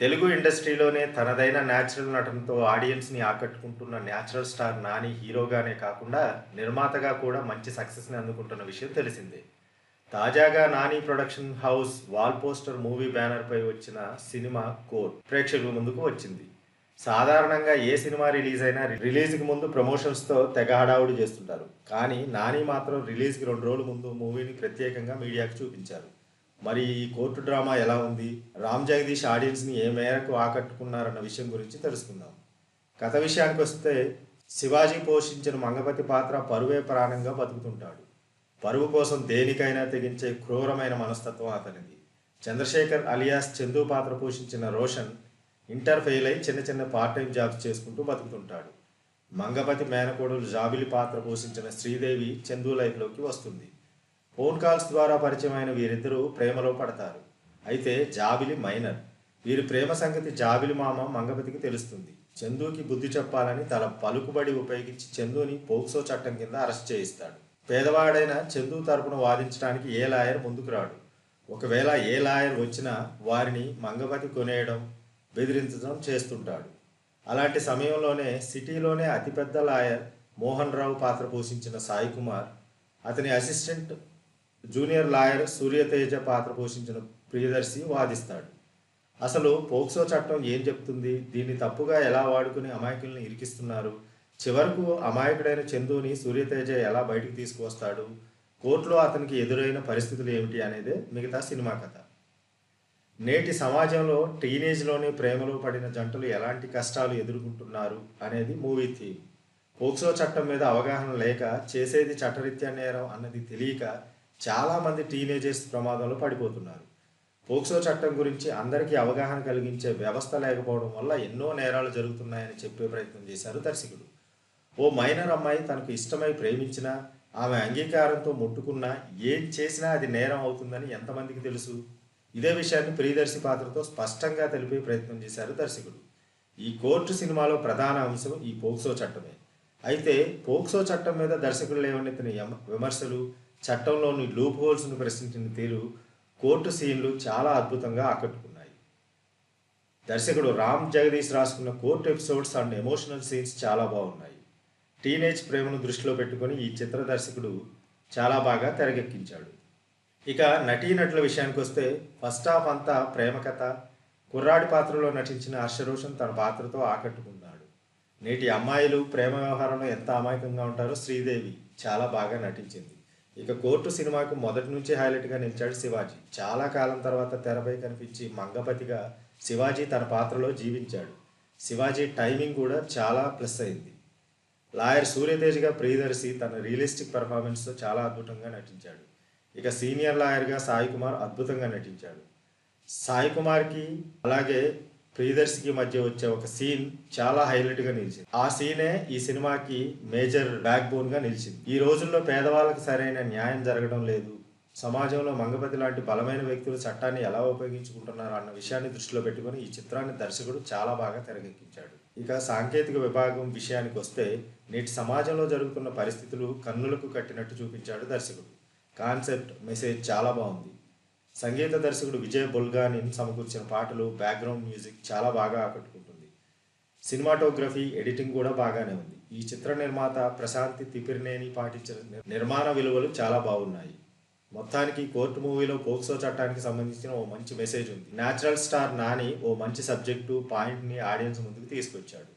తెలుగు ఇండస్ట్రీలోనే తనదైన న్యాచురల్ నటనతో ఆడియన్స్ని ఆకట్టుకుంటున్న న్యాచురల్ స్టార్ నాని హీరోగానే కాకుండా నిర్మాతగా కూడా మంచి సక్సెస్ని అందుకుంటున్న విషయం తెలిసిందే. తాజాగా Nani production house wall poster movie బ్యానర్పై వచ్చిన సినిమా కోర్ట్ ప్రేక్షకుల ముందుకు వచ్చింది. సాధారణంగా ఏ సినిమా రిలీజ్ అయినా రిలీజ్కి ముందు ప్రమోషన్స్తో తెగ హడావుడి చేస్తుంటారు. కానీ నాని మాత్రం రిలీజ్కి రెండు రోజుల ముందు మూవీని ప్రత్యేకంగా మీడియాకు చూపించారు. మరి ఈ కోర్టు డ్రామా ఎలా ఉంది? రామ్ జగదీష్ ఆడియన్స్ని ఏ మేరకు ఆకట్టుకున్నారన్న విషయం గురించి తెలుసుకుందాం. కథ విషయానికి వస్తే శివాజీ పోషించిన మంగపతి పాత్ర పరువే ప్రాణంగా బతుకుతుంటాడు. పరువు కోసం దేనికైనా తెగించే క్రూరమైన మనస్తత్వం అతనిది. చంద్రశేఖర్ అలియాస్ చందు పాత్ర పోషించిన రోషన్ ఇంటర్ ఫెయిల్ అయి చిన్న చిన్న పార్ట్ టైం జాబ్స్ చేసుకుంటూ బతుకుతుంటాడు. మంగపతి మేనకోడలు జాబిలి పాత్ర పోషించిన శ్రీదేవి చందు లైఫ్లోకి వస్తుంది. ఫోన్ కాల్స్ ద్వారా పరిచయమైన వీరిద్దరూ ప్రేమలో పడతారు. అయితే జాబిలి మైనర్. వీరి ప్రేమ సంగతి జాబిలి మామ మంగపతికి తెలుస్తుంది. చందుకి బుద్ధి చెప్పాలని తన పలుకుబడి ఉపయోగించి చందుని పోక్సో చట్టం కింద అరెస్ట్ చేయిస్తాడు. పేదవాడైన చందు తరపున వాదించడానికి ఏ లాయర్ ముందుకు రాడు? ఒకవేళ ఏ లాయర్ వచ్చినా వారిని మంగపతి కొనేయడం బెదిరించడం చేస్తుంటాడు. అలాంటి సమయంలోనే సిటీలోనే అతిపెద్ద లాయర్ మోహన్ రావు పాత్ర పోషించిన సాయి కుమార్ అతని అసిస్టెంట్ జూనియర్ లాయర్ సూర్యతేజ పాత్ర పోషించిన ప్రియదర్శి వాదిస్తాడు. అసలు పోక్సో చట్టం ఏం చెప్తుంది? దీన్ని తప్పుగా ఎలా వాడుకుని అమాయకుల్ని ఇరికిస్తున్నారు? చివరకు అమాయకుడైన చందుని సూర్యతేజ ఎలా బయటికి తీసుకువస్తాడు? కోర్టులో అతనికి ఎదురైన పరిస్థితులు ఏమిటి అనేదే మిగతా సినిమా కథ. నేటి సమాజంలో టీనేజ్లోనే ప్రేమలో పడిన జంటలు ఎలాంటి కష్టాలు ఎదుర్కొంటున్నారు అనేది మూవీ థీమ్. పోక్సో చట్టం మీద అవగాహన లేక చేసేది చట్టరీత్యా నేరం అన్నది తెలియక చాలామంది టీనేజర్స్ ప్రమాదంలో పడిపోతున్నారు. పోక్సో చట్టం గురించి అందరికీ అవగాహన కలిగించే వ్యవస్థ లేకపోవడం వల్ల ఎన్నో నేరాలు జరుగుతున్నాయని చెప్పే ప్రయత్నం చేశారు దర్శకుడు. ఓ మైనర్ అమ్మాయి తనకు ఇష్టమై ప్రేమించినా ఆమె అంగీకారంతో ముట్టుకున్నా ఏం చేసినా అది నేరం అవుతుందని ఎంతమందికి తెలుసు? ఇదే విషయాన్ని ప్రియదర్శి పాత్రతో స్పష్టంగా తెలిపే ప్రయత్నం చేశారు దర్శకుడు. ఈ కోర్టు సినిమాలో ప్రధాన అంశం ఈ పోక్సో చట్టమే. అయితే పోక్సో చట్టం మీద దర్శకులు లేవనెత్తిన విమర్శలు చట్టంలోని లూప్ హోల్స్ను ప్రశ్నించిన తీరు కోర్టు సీన్లు చాలా అద్భుతంగా ఆకట్టుకున్నాయి. దర్శకుడు రామ్ జగదీష్ రాసుకున్న court episodes and emotional scenes చాలా బాగున్నాయి. టీనేజ్ ప్రేమను దృష్టిలో పెట్టుకొని ఈ చిత్ర దర్శకుడు చాలా బాగా తెరకెక్కించాడు. ఇక నటీనటుల విషయానికి వస్తే ఫస్ట్ హాఫ్ అంతా ప్రేమ కథ కుర్రాడి పాత్రలో నటించిన హర్షరోషన్ తన పాత్రతో ఆకట్టుకున్నాడు. నేటి అమ్మాయిలు ప్రేమ వ్యవహారంలో ఎంత అమాయకంగా ఉంటారో శ్రీదేవి చాలా బాగా నటించింది. ఇక కోర్టు సినిమాకు మొదటి నుంచి హైలైట్గా నిలిచాడు శివాజీ. చాలా కాలం తర్వాత తెరపై కనిపించి మంగపతిగా శివాజీ తన పాత్రలో జీవించాడు. శివాజీ టైమింగ్ కూడా చాలా ప్లస్ అయింది. లాయర్ సూర్యతేజ్గా ప్రియదర్శి తన రియలిస్టిక్ పెర్ఫార్మెన్స్తో చాలా అద్భుతంగా నటించాడు. ఇక సీనియర్ లాయర్గా సాయి కుమార్ అద్భుతంగా నటించాడు. సాయి కుమార్కి అలాగే ప్రియదర్శికి మధ్య వచ్చే ఒక సీన్ చాలా హైలైట్గా నిలిచింది. ఆ సీనే ఈ సినిమాకి మేజర్ బ్యాక్ బోన్గా నిలిచింది. ఈ రోజుల్లో పేదవాళ్ళకి సరైన న్యాయం జరగడం లేదు. సమాజంలో మంగపతి లాంటి బలమైన వ్యక్తులు చట్టాన్ని ఎలా ఉపయోగించుకుంటున్నారు అన్న విషయాన్ని దృష్టిలో పెట్టుకుని ఈ చిత్రాన్ని దర్శకుడు చాలా బాగా తెరకెక్కించాడు. ఇక సాంకేతిక విభాగం విషయానికి వస్తే నేటి సమాజంలో జరుగుతున్న పరిస్థితులు కన్నులకు కట్టినట్టు చూపించాడు దర్శకుడు. కాన్సెప్ట్ మెసేజ్ చాలా బాగుంది. సంగీత దర్శకుడు విజయ్ బుల్గానిన్ సమకూర్చిన పాటలు బ్యాక్గ్రౌండ్ మ్యూజిక్ చాలా బాగా ఆకట్టుకుంటుంది. సినిమాటోగ్రఫీ ఎడిటింగ్ కూడా బాగానే ఉంది. ఈ చిత్ర నిర్మాత ప్రశాంతి తిపిరినేని పాటించిన నిర్మాణ విలువలు చాలా బాగున్నాయి. మొత్తానికి కోర్టు మూవీలో పోక్సో చట్టానికి సంబంధించిన ఓ మంచి మెసేజ్ ఉంది. న్యాచురల్ స్టార్ నాని ఓ మంచి సబ్జెక్టు పాయింట్ని ఆడియన్స్ ముందుకు తీసుకొచ్చాడు.